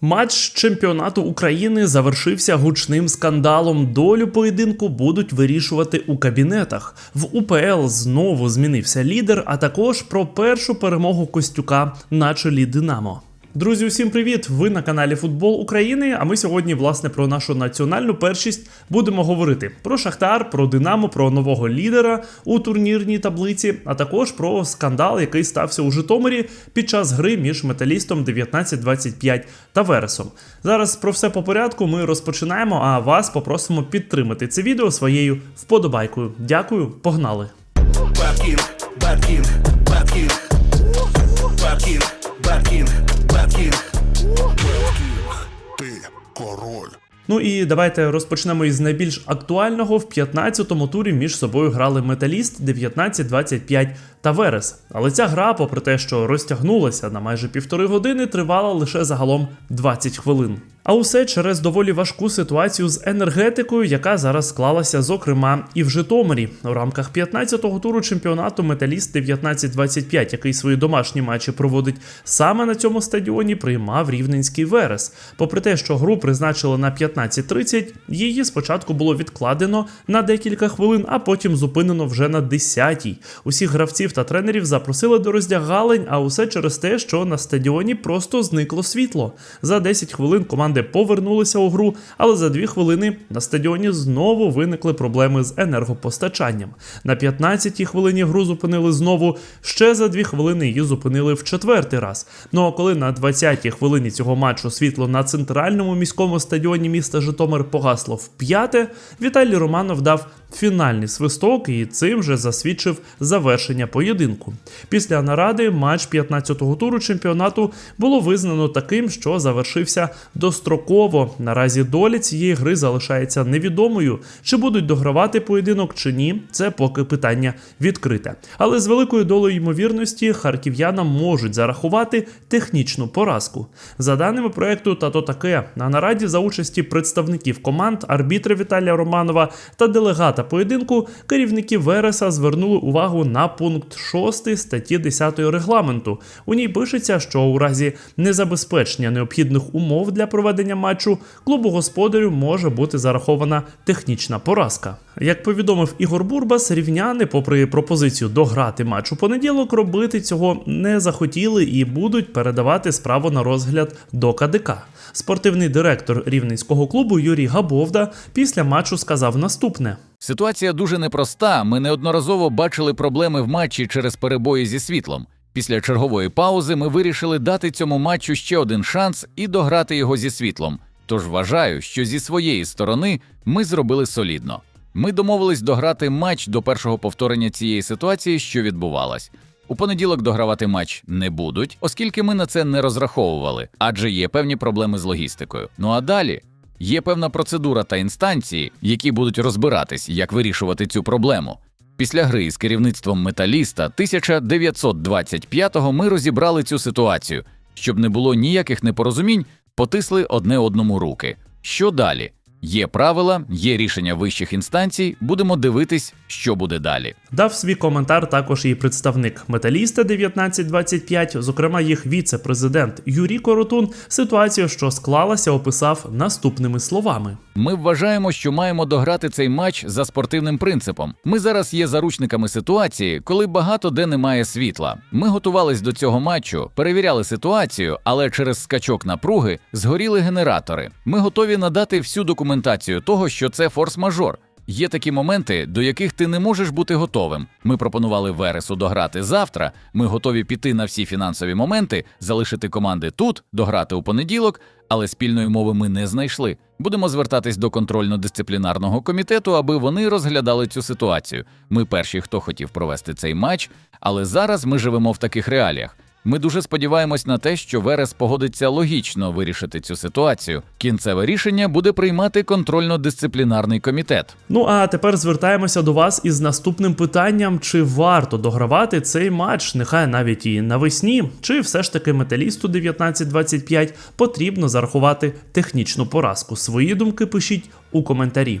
Матч чемпіонату України завершився гучним скандалом. Долю поєдинку будуть вирішувати у кабінетах. В УПЛ знову змінився лідер, а також про першу перемогу Костюка на чолі Динамо. Друзі, усім привіт! Ви на каналі Футбол України. А ми сьогодні, власне, про нашу національну першість будемо говорити про Шахтар, про Динамо, про нового лідера у турнірній таблиці, а також про скандал, який стався у Житомирі під час гри між металістом 1925 та Вересом. Зараз про все по порядку. Ми розпочинаємо. А вас попросимо підтримати це відео своєю вподобайкою. Дякую, погнали! Bad King, Bad Ну і давайте розпочнемо із найбільш актуального. В 15-му турі між собою грали Металіст 19-25 та Верес. Але ця гра, попри те, що розтягнулася на майже півтори години, тривала лише загалом 20 хвилин. А усе через доволі важку ситуацію з енергетикою, яка зараз склалася, зокрема, і в Житомирі у рамках 15-го туру чемпіонату Металіст 19-25, який свої домашні матчі проводить саме на цьому стадіоні, приймав рівненський Верес. Попри те, що гру призначили на 15.30, її спочатку було відкладено на декілька хвилин, а потім зупинено вже на 10-й. Усіх гравців та тренерів запросили до роздягалень, а усе через те, що на стадіоні просто зникло світло. За 10 хвилин команди повернулися у гру, але за 2 хвилини на стадіоні знову виникли проблеми з енергопостачанням. На 15-й хвилині гру зупинили знову. Ще за 2 хвилини її зупинили в четвертий раз. Ну а коли на 20-й хвилині цього матчу світло на центральному міському стадіоні міста Житомир погасло в п'яте, Віталій Романов дав фінальний свисток і цим же засвідчив завершення поєдинку. Після наради матч 15-го туру чемпіонату було визнано таким, що завершився достроково. Наразі доля цієї гри залишається невідомою. Чи будуть догравати поєдинок чи ні, це поки питання відкрите. Але з великою долею ймовірності харків'янам можуть зарахувати технічну поразку. За даними проекту, та то таке на нараді за участі представників команд, арбітра Віталія Романова та делегата поєдинку, керівники Вереса звернули увагу на пункт 6 статті 10 регламенту. У ній пишеться, що у разі незабезпечення необхідних умов для проведення матчу клубу господарю може бути зарахована технічна поразка. Як повідомив Ігор Бурбас, рівняни, попри пропозицію дограти матч у понеділок, робити цього не захотіли і будуть передавати справу на розгляд до КДК. Спортивний директор рівненського клубу Юрій Габовда після матчу сказав наступне. Ситуація дуже непроста. Ми неодноразово бачили проблеми в матчі через перебої зі світлом. Після чергової паузи ми вирішили дати цьому матчу ще один шанс і дограти його зі світлом. Тож вважаю, що зі своєї сторони ми зробили солідно. Ми домовились дограти матч до першого повторення цієї ситуації, що відбувалась. У понеділок догравати матч не будуть, оскільки ми на це не розраховували, адже є певні проблеми з логістикою. Ну а далі Є певна процедура та інстанції, які будуть розбиратись, як вирішувати цю проблему. Після гри з керівництвом металіста 1925-го ми розібрали цю ситуацію, щоб не було ніяких непорозумінь, потисли одне одному руки. Що далі? Є правила, є рішення вищих інстанцій. Будемо дивитись, що буде далі. Дав свій коментар також і представник металіста 1925, зокрема їх віце-президент Юрій Коротун, ситуацію, що склалася, описав наступними словами. Ми вважаємо, що маємо дограти цей матч за спортивним принципом. Ми зараз є заручниками ситуації, коли багато де немає світла. Ми готувались до цього матчу, перевіряли ситуацію, але через скачок напруги згоріли генератори. Ми готові надати всю документацію того, що це форс-мажор. Є такі моменти, до яких ти не можеш бути готовим. Ми пропонували Вересу дограти завтра. Ми готові піти на всі фінансові моменти, залишити команди тут, дограти у понеділок, але спільної мови ми не знайшли. Будемо звертатись до контрольно-дисциплінарного комітету, аби вони розглядали цю ситуацію. Ми перші, хто хотів провести цей матч, але зараз ми живемо в таких реаліях. Ми дуже сподіваємось на те, що Верес погодиться логічно вирішити цю ситуацію. Кінцеве рішення буде приймати контрольно-дисциплінарний комітет. Ну а тепер звертаємося до вас із наступним питанням: чи варто догравати цей матч, нехай навіть і навесні, чи все ж таки металісту 1925 потрібно зарахувати технічну поразку? Свої думки пишіть у коментарі.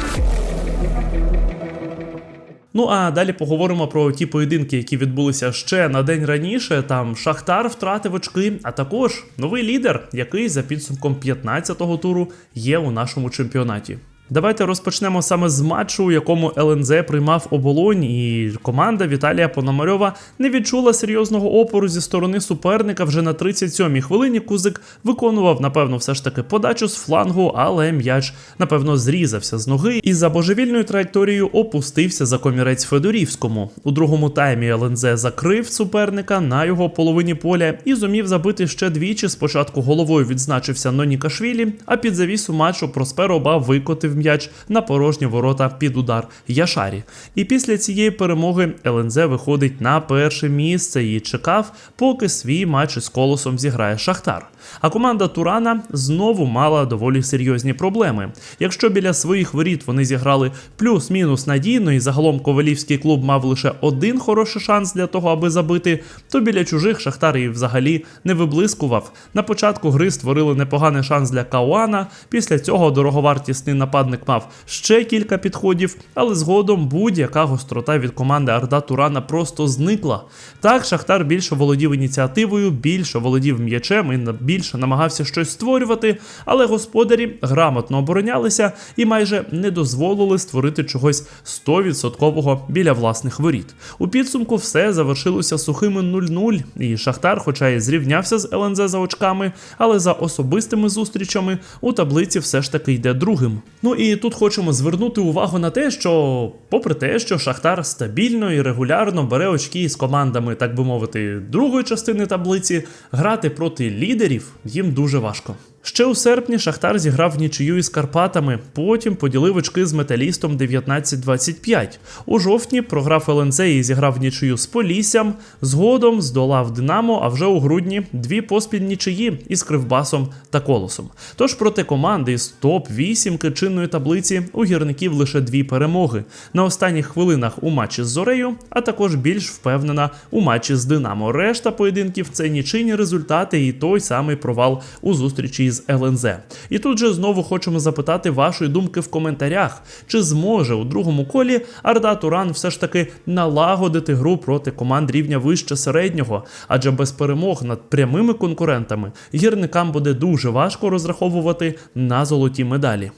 Ну а далі поговоримо про ті поєдинки, які відбулися ще на день раніше. Там Шахтар втратив очки, а також новий лідер, який за підсумком 15-го туру є у нашому чемпіонаті. Давайте розпочнемо саме з матчу, у якому ЛНЗ приймав оболонь, і команда Віталія Пономарьова не відчула серйозного опору зі сторони суперника. Вже на 37-й хвилині Кузик виконував, напевно, все ж таки подачу з флангу, але м'яч, напевно, зрізався з ноги і за божевільною траєкторією опустився за комірець Федорівському. У другому таймі ЛНЗ закрив суперника на його половині поля і зумів забити ще двічі. Спочатку головою відзначився Нонікашвілі, а під завісу матчу Просперо Ба викотив м'яч на порожні ворота під удар Яшарі. І після цієї перемоги ЛНЗ виходить на перше місце і чекав, поки свій матч із колосом зіграє Шахтар. А команда Турана знову мала доволі серйозні проблеми. Якщо біля своїх воріт вони зіграли плюс-мінус надійно, і загалом Ковалівський клуб мав лише один хороший шанс для того, аби забити, то біля чужих Шахтар і взагалі не виблискував. На початку гри створили непоганий шанс для Кауана. Після цього дороговартісний нападник мав ще кілька підходів, але згодом будь-яка гострота від команди Арда Турана просто зникла. Так, Шахтар більше володів ініціативою, більше володів м'ячем і більше намагався щось створювати, але господарі грамотно оборонялися і майже не дозволили створити чогось 100% біля власних воріт. У підсумку все завершилося сухими 0-0, і Шахтар, хоча і зрівнявся з ЛНЗ за очками, але за особистими зустрічами у таблиці все ж таки йде другим. Ну і тут хочемо звернути увагу на те, що, попри те, що Шахтар стабільно і регулярно бере очки з командами, так би мовити, другої частини таблиці, грати проти лідерів їм дуже важко. Ще у серпні Шахтар зіграв нічию із Карпатами, потім поділив очки з металістом 19-25. У жовтні програв ЛНЗ і зіграв нічию з Поліссям, згодом здолав Динамо, а вже у грудні дві поспіль нічиї із Кривбасом та Колосом. Тож проти команди з топ-8 чинної таблиці у гірників лише дві перемоги. На останніх хвилинах у матчі з Зорею, а також більш впевнена у матчі з Динамо. Решта поєдинків це нічийні результати і той самий провал у зустрічі з ЛНЗ. І тут же знову хочемо запитати вашої думки в коментарях, чи зможе у другому колі Арда Туран все ж таки налагодити гру проти команд рівня вище середнього, адже без перемог над прямими конкурентами гірникам буде дуже важко розраховувати на золоті медалі.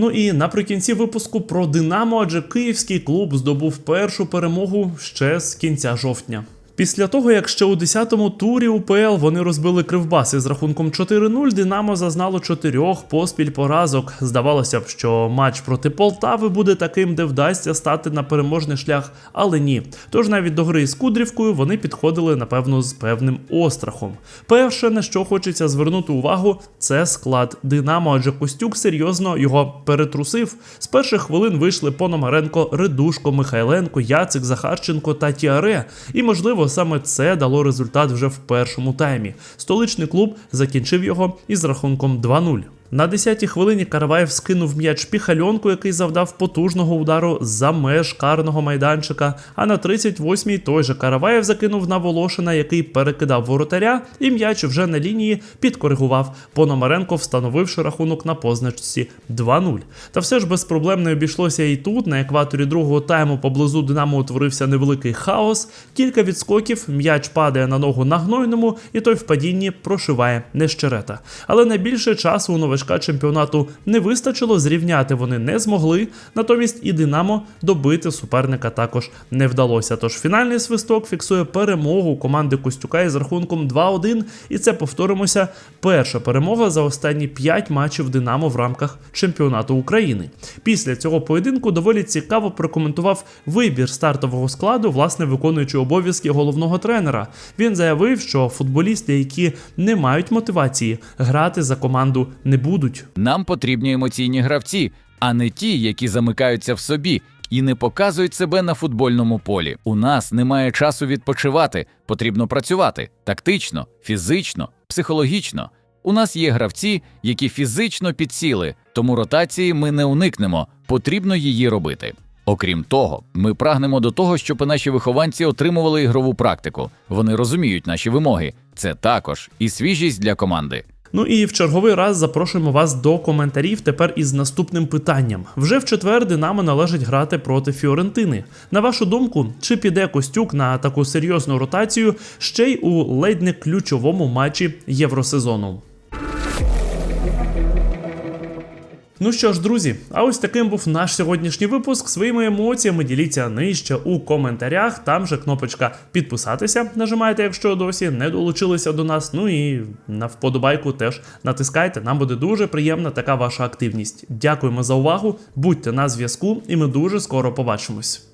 Ну і наприкінці випуску про Динамо, адже київський клуб здобув першу перемогу ще з кінця жовтня. Після того, як ще у 10-му турі УПЛ вони розбили кривбас із рахунком 4-0, Динамо зазнало чотирьох поспіль поразок. Здавалося б, що матч проти Полтави буде таким, де вдасться стати на переможний шлях, але ні. Тож навіть до гри з Кудрівкою вони підходили, напевно, з певним острахом. Перше, на що хочеться звернути увагу, це склад Динамо, адже Костюк серйозно його перетрусив. З перших хвилин вийшли Пономаренко, Редушко, Михайленко, Яцик, Захарченко та Тіаре. І, можливо, саме це дало результат вже в першому таймі. Столичний клуб закінчив його із рахунком 2-0. На 10-й хвилині Караваєв скинув м'яч піхальонку, який завдав потужного удару за меж карного майданчика. А на 38-й той же Караваєв закинув на Волошина, який перекидав воротаря, і м'яч вже на лінії підкоригував Пономаренко, встановивши рахунок на позначці 2-0. Та все ж без проблем не обійшлося і тут. На екваторі другого тайму поблизу Динамо утворився невеликий хаос. Кілька відскоків, м'яч падає на ногу на гнойному, і той в падінні прошиває нещерета. Але найбільше часу у новачка чемпіонату не вистачило, зрівняти вони не змогли. Натомість і Динамо добити суперника також не вдалося. Тож фінальний свисток фіксує перемогу команди Костюка із рахунком 2-1. І це повторимося. Перша перемога за останні 5 матчів Динамо в рамках чемпіонату України. Після цього поєдинку доволі цікаво прокоментував вибір стартового складу, власне виконуючи обов'язки головного тренера. Він заявив, що футболісти, які не мають мотивації грати за команду, не будуть. Нам потрібні емоційні гравці. а не ті, які замикаються в собі і не показують себе на футбольному полі. У нас немає часу відпочивати, потрібно працювати тактично, фізично, психологічно. У нас є гравці, які фізично підсіли, тому ротації ми не уникнемо, потрібно її робити. Окрім того, ми прагнемо до того, щоб наші вихованці отримували ігрову практику. Вони розуміють наші вимоги. Це також і свіжість для команди. Ну і в черговий раз запрошуємо вас до коментарів тепер із наступним питанням. Вже в четвер Динамо належить грати проти Фіорентини. На вашу думку, чи піде Костюк на таку серйозну ротацію ще й у ледь не ключовому матчі Євросезону? Ну що ж, друзі, а ось таким був наш сьогоднішній випуск. Своїми емоціями діліться нижче у коментарях. Там же кнопочка підписатися. Нажимайте, якщо досі не долучилися до нас. Ну і на вподобайку теж натискайте. Нам буде дуже приємна така ваша активність. Дякуємо за увагу. Будьте на зв'язку, і ми дуже скоро побачимось.